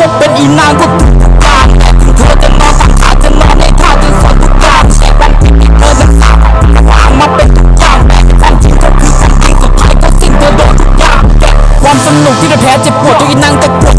ก็เป็นอีนางก็ตุกกาแต่ถึงเธอจะนอนสังขารจะนอนในท่าจะสนทุกการใช้แว่นที่เธอนั้นาวางมาเป็นทุกอย่างแต่ควาจริงก็คือควาจริงสุดท้ายก็สิ้นเธอโดนทุกอย่างแต่ความสนุกที่เธอแพ้เจ็บปวดตัวอีนางจะปวด